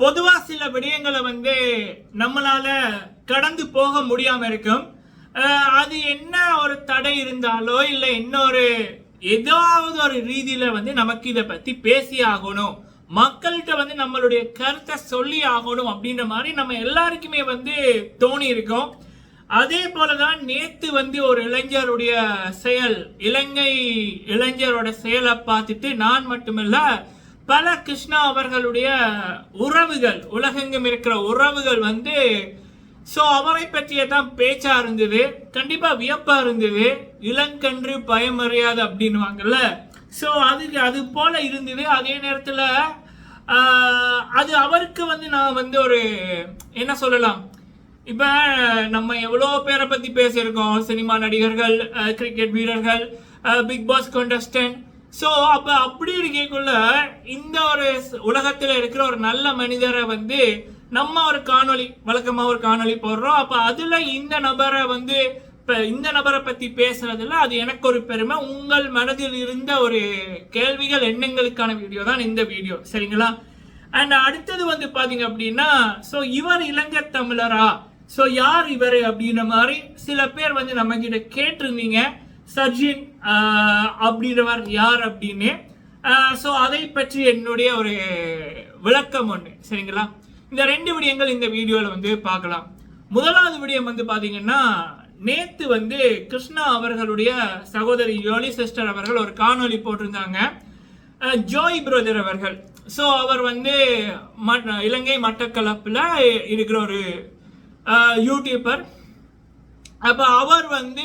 பொதுவாக சில விடயங்களை வந்து நம்மளால கடந்து போக முடியாம இருக்கும். அது என்ன ஒரு தடை இருந்தாலோ இல்லை இன்னொரு ஏதாவது ஒரு ரீதியில வந்து நமக்கு இதை பத்தி பேசி ஆகணும். மக்கள்கிட்ட வந்து நம்மளுடைய கருத்தை சொல்லி ஆகணும் அப்படின்ற மாதிரி நம்ம எல்லாருக்குமே வந்து தோணி இருக்கோம். அதே போலதான் நேத்து வந்து ஒரு இளைஞருடைய செயல் இலங்கை இளைஞரோட செயலை பார்த்துட்டு நான் மட்டுமில்ல பல கிருஷ்ணா அவர்களுடைய உறவுகள் உலகெங்கும் இருக்கிற உறவுகள் வந்து ஸோ அவரை பற்றிய தான் பேச்சாக இருந்தது கண்டிப்பாக வியப்பாக இருந்தது இளங்கன்று பயமறியாது அப்படின்னுவாங்கல்ல. ஸோ அதுக்கு அது போல் இருந்தது. அதே நேரத்தில் அது அவருக்கு வந்து நான் வந்து ஒரு என்ன சொல்லலாம்? இப்போ நம்ம எவ்வளோ பேரை பற்றி பேசியிருக்கோம்? சினிமா நடிகர்கள் கிரிக்கெட் வீரர்கள் பிக் பாஸ் கண்டஸ்டன்ட் ஸோ அப்போ அப்படி இருக்கக்குள்ள இந்த ஒரு உலகத்தில் இருக்கிற ஒரு நல்ல மனிதரை வந்து நம்ம ஒரு காணொளி வழக்கமாக ஒரு காணொளி போடுறோம். அப்போ அதில் இந்த நபரை வந்து இப்போ இந்த நபரை பற்றி பேசுறதுல அது எனக்கு ஒரு பெருமை. உங்கள் மனதில் இருந்த ஒரு கேள்விகள் எண்ணங்களுக்கான வீடியோ தான் இந்த வீடியோ சரிங்களா? அண்ட் அடுத்தது வந்து பார்த்தீங்க அப்படின்னா ஸோ இவர் இலங்கை தமிழரா? ஸோ யார் இவர் அப்படின்ற மாதிரி சில பேர் வந்து நம்ம கிட்ட கேட்டிருந்தீங்க. சர்ஜின் அப்படின்றவர் யார் அப்படின்னு? ஸோ அதை பற்றி என்னுடைய ஒரு விளக்கம் ஒன்று சரிங்களா? இந்த ரெண்டு விடயங்கள் இந்த வீடியோவில் வந்து பார்க்கலாம். முதலாவது விடயம் வந்து பார்த்தீங்கன்னா நேத்து வந்து கிருஷ்ணா அவர்களுடைய சகோதரி யோலி சிஸ்டர் அவர்கள் ஒரு காணொளி போட்டிருந்தாங்க. ஜோய் பிரதர் அவர்கள். ஸோ அவர் வந்து மட்- இலங்கை மட்டக்களப்பில் இருக்கிற ஒரு யூடியூப்பர் யூடியூபர் அப்போ அவர் வந்து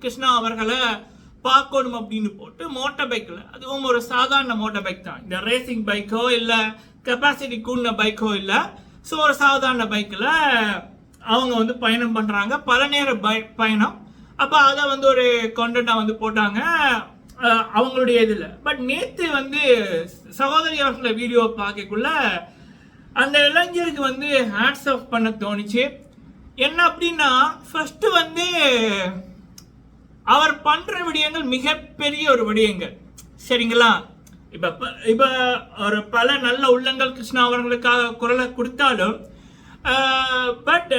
கிருஷ்ணா அவர்களை பார்க்கணும் அப்படின்னு போட்டு மோட்டார் பைக்கில் அதுவும் ஒரு சாதாரண மோட்டார் பைக் தான். இந்த ரேசிங் பைக்கோ இல்லை கெப்பாசிட்டி கூடின பைக்கோ இல்லை ஸோ ஒரு சாதாரண பைக்கில் அவங்க வந்து பயணம் பண்ணுறாங்க பல நேர பை பயணம். அப்போ அதை வந்து ஒரு கண்டென்ட்டாக வந்து போட்டாங்க. அவங்களுடைய இதில். பட் நேற்று வந்து சகோதரி அவர்கள வீடியோ பார்க்கக்குள்ள அந்த இளைஞருக்கு வந்து ஹேட்ஸ் ஆஃப் பண்ண தோணுச்சு. என்ன அப்படின்னா ஃபஸ்ட்டு வந்து அவர் பண்ற விடயங்கள் மிகப்பெரிய ஒரு விடயங்கள். சரிங்களா? இப்ப ப- இப்ப ஒரு பல நல்ல உள்ளங்கள் கிருஷ்ணா அவர்களுக்காக குரலை கொடுத்தாலும் பட்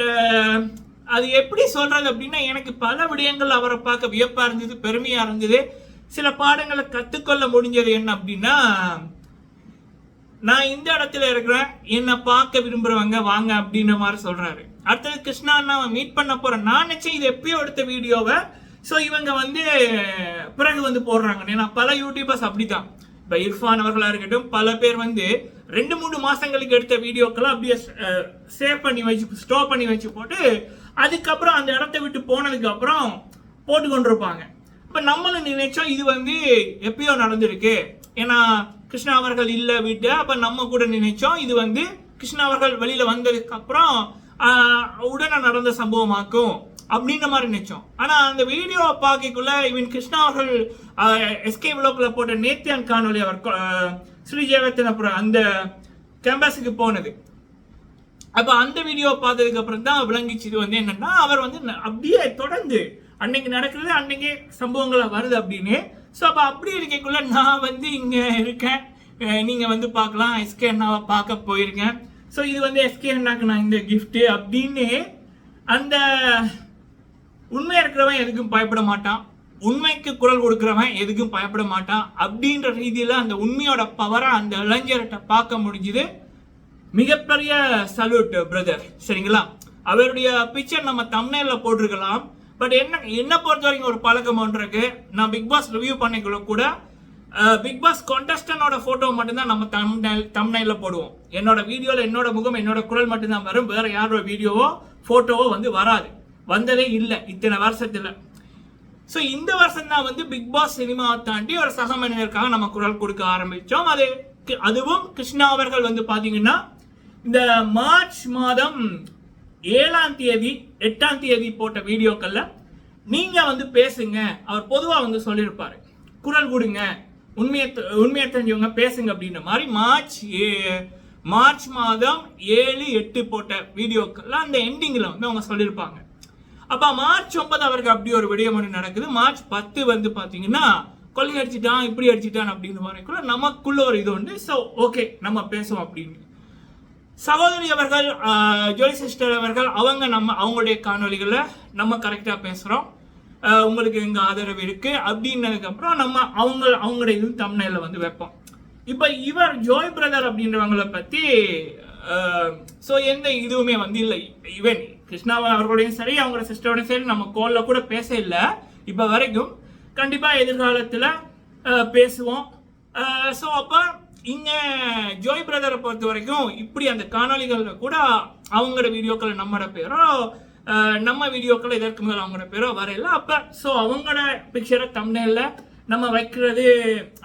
அது எப்படி சொல்றது அப்படின்னா எனக்கு பல விடயங்கள் அவரை பார்க்க வியப்பா இருந்தது பெருமையா இருந்தது. சில பாடங்களை கற்றுக்கொள்ள முடிஞ்சது என்ன அப்படின்னா நான் இந்த இடத்துல இருக்கிறேன் என்னை பார்க்க விரும்புறவங்க வாங்க அப்படின்ற மாதிரி சொல்றாரு. அடுத்தது கிருஷ்ணா நான் மீட் பண்ண போறேன். நான் நினைச்சேன் இது எப்பயோ எடுத்த வீடியோவை ஸோ இவங்க வந்து பிறகு வந்து போடுறாங்க ஏன்னா பல யூடியூபர்ஸ் அப்படிதான். இப்போ இர்ஃபான் அவர்களாக இருக்கட்டும் பல பேர் வந்து ரெண்டு மூணு மாதங்களுக்கு எடுத்த வீடியோக்கெல்லாம் அப்படியே சேவ் பண்ணி வச்சு ஸ்டோர் பண்ணி வச்சு போட்டு அதுக்கப்புறம் அந்த இடத்த விட்டு போனதுக்கு அப்புறம் போட்டு கொண்டிருப்பாங்க. இப்போ நம்மளும் நினைச்சோம் இது வந்து எப்பயோ நடந்திருக்கு. ஏன்னா கிருஷ்ணா அவர்கள் இல்லை விட்டு அப்போ நம்ம கூட நினைச்சோம் இது வந்து கிருஷ்ணா அவர்கள் வெளியில் வந்ததுக்கப்புறம் உடனே நடந்த சம்பவமாக்கும். அப்படின்ற மாதிரி நினைச்சோம். ஆனா அந்த வீடியோவை பார்க்கக்குள்ள இவன் கிருஷ்ணா அவர்கள் எஸ்கே விளோக்கில் போட்ட நேத்தியான் காணொலி அவர் ஸ்ரீ ஜெயவர்த்தன் அப்புறம் அந்த கேம்பஸுக்கு போனது. அப்ப அந்த வீடியோ பார்த்ததுக்கு அப்புறம் தான் விளங்கிச்சு இது வந்து என்னன்னா அவர் வந்து அப்படியே தொடர்ந்து அன்னைக்கு நடக்கிறது அன்னைக்கே சம்பவங்களை வருது அப்படின்னு. ஸோ அப்போ அப்படி இருக்கக்குள்ள நான் வந்து இங்கே இருக்கேன். நீங்கள் வந்து பார்க்கலாம். எஸ்கே அண்ணாவை பார்க்க போயிருக்கேன். ஸோ இது வந்து எஸ்கே அண்ணாக்கு நான் இந்த கிஃப்ட்டு அப்படின்னு அந்த உண்மையா இருக்கிறவன் எதுக்கும் பயப்பட மாட்டான். உண்மைக்கு குரல் கொடுக்குறவன் எதுக்கும் பயப்பட மாட்டான். அப்படின்ற ரீதியில் அந்த உண்மையோட பவரை அந்த இளைஞர்கிட்ட பார்க்க முடிஞ்சுது. மிகப்பெரிய சல்யூட் பிரதர் சரிங்களா? அவருடைய பிக்சர் நம்ம தமிழில் போட்டிருக்கலாம். பட் என்ன என்ன பொறுத்த வரைக்கும் ஒரு பழக்கம் ஒன்றிருக்கு நான் பிக் பாஸ் ரிவ்யூ பண்ணிக்குள்ள கூட பிக் பாஸ் கான்டெஸ்டனோட ஃபோட்டோ மட்டும்தான் நம்ம தமிழ் தமிழ்ல போடுவோம். என்னோட வீடியோவில் என்னோட முகம் என்னோட குரல் மட்டும்தான் வரும். வேற யாரோட வீடியோவோ ஃபோட்டோவோ வந்து வராது. வந்ததே இல்லை. இத்தனை வருஷத்தில். ஸோ இந்த வருஷம் தான் வந்து பிக் பாஸ் சினிமாவை தாண்டி ஒரு சக மனிதருக்காக நம்ம குரல் கொடுக்க ஆரம்பித்தோம் அது அதுவும் கிருஷ்ணா அவர்கள் வந்து பார்த்தீங்கன்னா இந்த மார்ச் மாதம் ஏழாம் தேதி எட்டாம் தேதி போட்ட வீடியோக்களில் நீங்கள் வந்து பேசுங்க. அவர் பொதுவாக வந்து சொல்லியிருப்பார். குரல் கொடுங்க. உண்மையை உண்மையை தெரிஞ்சவங்க பேசுங்க அப்படின்ற மாதிரி மார்ச் ஏ- மார்ச் மாதம் ஏழு எட்டு போட்ட வீடியோக்கள்ல அந்த எண்டிங்கில் வந்து அவங்க சொல்லியிருப்பாங்க. அப்போ மார்ச் ஒன்பது அவருக்கு அப்படி ஒரு விடயம் ஒன்று நடக்குது. மார்ச் பத்து வந்து பார்த்தீங்கன்னா கொள்ளை அடிச்சிட்டான் இப்படி அடிச்சிட்டான் மாதிரி மாதிரிக்குள்ள நமக்குள்ள ஒரு இது உண்டு. ஸோ ஓகே நம்ம பேசுவோம் அப்படின்னு. சகோதரி அவர்கள் ஜோலி சிஸ்டர் அவர்கள் அவங்க நம்ம அவங்களுடைய காணொளிகளை நம்ம கரெக்டாக பேசுகிறோம் உங்களுக்கு எங்கள் ஆதரவு இருக்குது அப்படின்னதுக்கப்புறம் நம்ம அவங்க அவங்களுடைய இது தமிழில் வந்து வைப்போம். இப்போ இவர் ஜோய் பிரதர் அப்படின்றவங்களை பற்றி Um, ஸோ எந்த இதுவுமே வந்து இல்லை. ஈவன் கிருஷ்ணா அவர்களோடையும் சரி அவங்களோட சிஸ்டரோடையும் சரி நம்ம கோலில் கூட பேச இல்லை. இப்போ வரைக்கும் கண்டிப்பாக எதிர்காலத்தில் uh, பேசுவோம். ஸோ அப்போ இங்கே ஜோய் பிரதரை பொறுத்த வரைக்கும் இப்படி அந்த காணொலிகளில் கூட அவங்களோட வீடியோக்கள் நம்மளோட பேரோ uh, நம்ம வீடியோக்கள் இதற்கு மேலே அவங்களோட பேரோ வரையில. அப்போ ஸோ அவங்களோட பிக்சரை தமிழில் நம்ம வைக்கிறது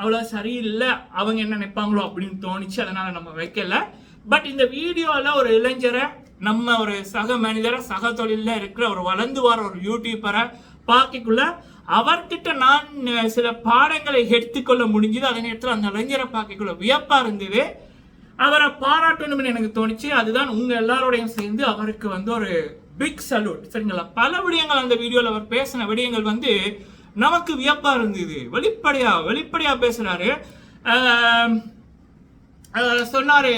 அவ்வளோ சரியில்லை. அவங்க என்ன நினைப்பாங்களோ அப்படின்னு தோணுச்சு. அதனால் நம்ம வைக்கலை. பட் இந்த வீடியோவில் ஒரு இளைஞரை நம்ம ஒரு சக மனிதரை சக தொழிலில் இருக்கிற ஒரு வளர்ந்து வர ஒரு யூடியூபரை பார்க்கக்குள்ள அவர்கிட்ட நான் சில பாடங்களை எடுத்துக்கொள்ள முடிஞ்சது. அதே நேரத்தில் அந்த இளைஞரை பார்க்கக்குள்ள வியப்பாக இருந்தது. அவரை பாராட்டணும்னு எனக்கு தோணுச்சு. அதுதான் உங்கள் எல்லாரோடையும் சேர்ந்து அவருக்கு வந்து ஒரு பிக் சல்யூட் சரிங்களா? பல விடயங்கள் அந்த வீடியோவில் அவர் பேசின விடயங்கள் வந்து நமக்கு வியப்பாக இருந்தது. வெளிப்படையாக வெளிப்படையாக பேசுகிறாரு சொன்னார்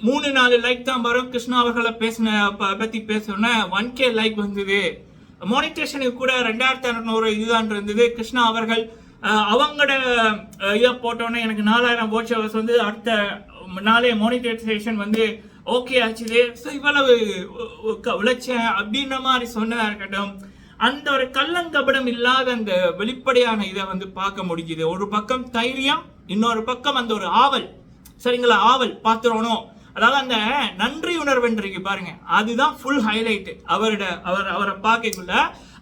மூணு நாலு லைக் தான் வரும். கிருஷ்ணா அவர்களை பேசின ப- பேசணுன்னா ஒன் கே லைக் வந்தது. மானிட்டேஷனுக்கு கூட ரெண்டாயிரத்தி அறநூறு இதுதான் இருந்தது. கிருஷ்ணா அவர்கள் அவங்களோட இதை போட்டோன்னே எனக்கு நாலாயிரம் வாட்ச் ஹவர்ஸ் வந்து அடுத்த நாளே மானிட்டேஷன் வந்து ஓகே ஆச்சுது. ஸோ இவ்வளவு க- உழைச்சேன் அப்படின்ற மாதிரி சொன்னதாக இருக்கட்டும் அந்த ஒரு கள்ளங்கபடம் இல்லாத அந்த வெளிப்படையான இதை வந்து பார்க்க முடிஞ்சுது. ஒரு பக்கம் தைரியம் இன்னொரு பக்கம் அந்த ஒரு ஆவல். சரிங்களா? ஆவல் பாத்துறோனும் அதாவது அந்த நன்றி உணர்வுன்றீங்க பாருங்க. அதுதான் ஃபுல் ஹைலைட் அவரோட அவர் அவரை பார்க்கக்குள்ள.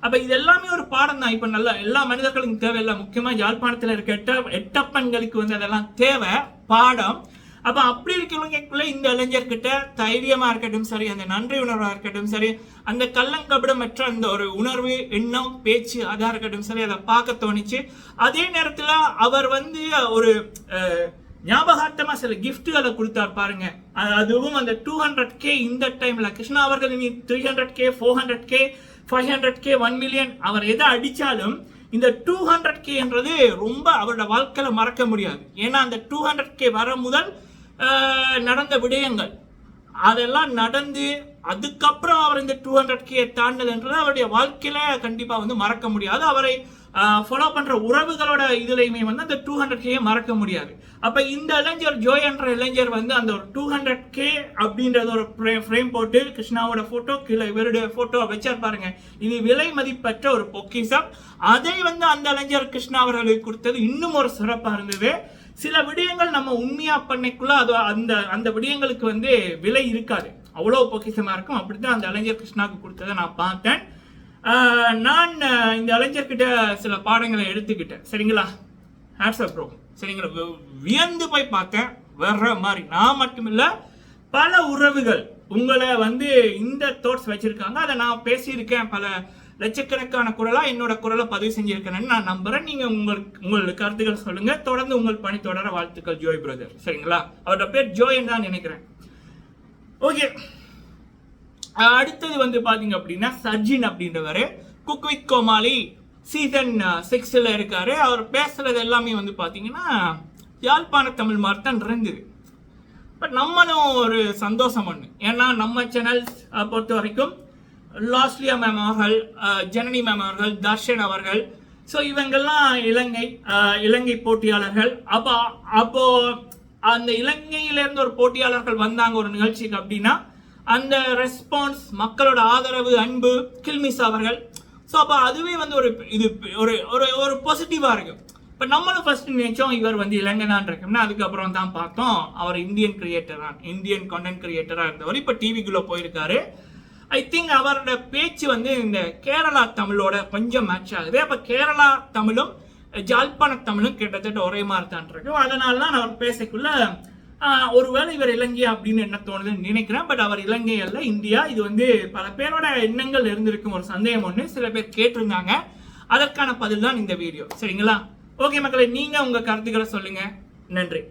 அப்ப இது எல்லாமே ஒரு பாடம் தான். இப்ப நல்ல எல்லா மனிதர்களுக்கும் தேவையில்லை முக்கியமா யாழ்ப்பாணத்துல இருக்க எட்ட எட்டப்பன்களுக்கு வந்து அதெல்லாம் தேவை. பாடம். அப்ப அப்படி இருக்கிறவங்களுக்குள்ள இந்த இளைஞர்கிட்ட தைரியமா இருக்கட்டும் சரி அந்த நன்றி உணர்வா இருக்கட்டும் சரி அந்த கள்ளங்கபடமற்ற அந்த ஒரு உணர்வு எண்ணம் பேச்சு அதா இருக்கட்டும் சரி அதை பார்க்க தோணுச்சு. அதே நேரத்துல அவர் வந்து ஒரு அஹ், ஞாபகார்த்தமா சில கிஃப்ட்டுகளை கொடுத்தார் பாருங்க. அதுவும் அந்த டூ ஹண்ட்ரட் கே இந்த டைம்ல கிருஷ்ணா அவர்கள் இனி three hundred K four hundred K five hundred K one million அவர் எதை அடிச்சாலும் இந்த டூ ஹண்ட்ரட் கேன்றது ரொம்ப அவரோட வாழ்க்கையில மறக்க முடியாது. ஏன்னா அந்த டூ ஹண்ட்ரட் கே வர முதல் நடந்த விடயங்கள். அதெல்லாம் நடந்து அதுக்கப்புறம் அவர் இந்த டூ ஹண்ட்ரட் கே தாண்டதுன்றது அவருடைய வாழ்க்கையில கண்டிப்பாக வந்து மறக்க முடியாது. அவரை ஃபாலோ பண்ற உறவுகளோட இதுலையுமே வந்து அந்த டூ ஹண்ட்ரட் கே மறக்க முடியாது. அப்ப இந்த இளைஞர் ஜோய் என்ற இளைஞர் வந்து அந்த ஒரு டூ ஹண்ட்ரட் கே அப்படின்றத ஒரு ஃப்ரேம் போட்டு கிருஷ்ணாவோட போட்டோ கீழே இவருடைய போட்டோ வச்சார் பாருங்க. இது விலை மதிப்பற்ற ஒரு பொக்கிஷம். அதை வந்து அந்த இளைஞர் கிருஷ்ணா அவர்களுக்கு கொடுத்தது இன்னும் ஒரு சிறப்பா இருந்தது. சில விடயங்கள் நம்ம உண்மையா பண்ணைக்குள்ள அது அந்த அந்த விடயங்களுக்கு வந்து விலை இருக்காது. அவ்வளோ பொக்கிசமாக இருக்கும். அப்படித்தான் அந்த இளைஞர் கிருஷ்ணாவுக்கு கொடுத்ததை நான் பார்த்தேன். நான் இந்த இளைஞர்கிட்ட சில பாடங்களை எடுத்துக்கிட்டேன். சரிங்களா? ஹேட்ஸ் ப்ரோ சரிங்களா? வியந்து போய் பார்த்தேன். வர்ற மாதிரி. நான் மட்டும் இல்லை பல உறவுகள் உங்களை வந்து இந்த தோட்ஸ் வச்சுருக்காங்க. அதை நான் பேசியிருக்கேன். பல லட்சக்கணக்கான குரலாக என்னோட குரலை பதிவு செஞ்சுருக்கேன்னு நான் நம்புகிறேன் நீங்கள் உங்களுக்கு உங்களோட கருத்துக்கள் சொல்லுங்கள் தொடர்ந்து உங்கள் பணி தொடர வாழ்த்துக்கள் ஜோய் பிரதர் சரிங்களா? அவரோட பேர் ஜோயன் தான் நினைக்கிறேன். ஓகே அடுத்தது வந்து பாத்தீங்க அப்படின்னா சர்ஜின் அப்படின்றவர் குக் வித் கோமாளி சீசன் சிக்ஸில் இருக்காரு. அவர் பேசுறது எல்லாமே வந்து பார்த்தீங்கன்னா யாழ்ப்பாண தமிழ் மாதிரி தான் இருந்தது. பட் நம்மளும் ஒரு சந்தோஷம் ஒன்று ஏன்னா நம்ம சேனல் பொறுத்த வரைக்கும் லாஸ்லியா மேம் அவர்கள் ஜனனி மேம் அவர்கள் தர்ஷன் அவர்கள். ஸோ இவங்கெல்லாம் இலங்கை இலங்கை போட்டியாளர்கள். அப்போ அப்போது அந்த இலங்கையிலேருந்து ஒரு போட்டியாளர்கள் வந்தாங்க ஒரு நிகழ்ச்சிக்கு அப்படின்னா அந்த ரெஸ்பான்ஸ் மக்களோட ஆதரவு அன்பு கில்மிஸ் அவர்கள். ஸோ அப்போ அதுவே வந்து ஒரு இது ஒரு ஒரு ஒரு பாசிட்டிவாக இருக்கு. இப்போ நம்மளும் ஃபர்ஸ்ட் நினைச்சோம் இவர் வந்து இலங்கைதான் இருக்கோம்னா அதுக்கப்புறம் தான் பார்த்தோம் அவர் இந்தியன் கிரியேட்டரா இந்தியன் கண்டென்ட் கிரியேட்டராக இருந்தவர். இப்போ டிவிக்குள்ளே போயிருக்காரு. ஐ திங்க் அவரோட பேச்சு வந்து இந்த கேரளா தமிழோட கொஞ்சம் மேட்ச் ஆகுது. அப்போ கேரளா தமிழும் ஜாழ்ப்பாண தமிழும் கிட்டத்தட்ட ஒரே மாதிரி தான் இருக்கும் அதனால தான் அவர் பேசக்குள்ள ஒருவேளை இவர் இலங்கை அப்படின்னு என்ன தோணுதுன்னு நினைக்கிறேன். பட் அவர் இலங்கை அல்ல இந்தியா. இது வந்து பல பேரோட எண்ணங்கள் இருந்திருக்கும் ஒரு சந்தேகம் ஒன்று சில பேர் கேட்டிருந்தாங்க. அதற்கான பதில் தான் இந்த வீடியோ. சரிங்களா? ஓகே மக்களை நீங்க உங்க கருத்துக்களை சொல்லுங்க. நன்றி.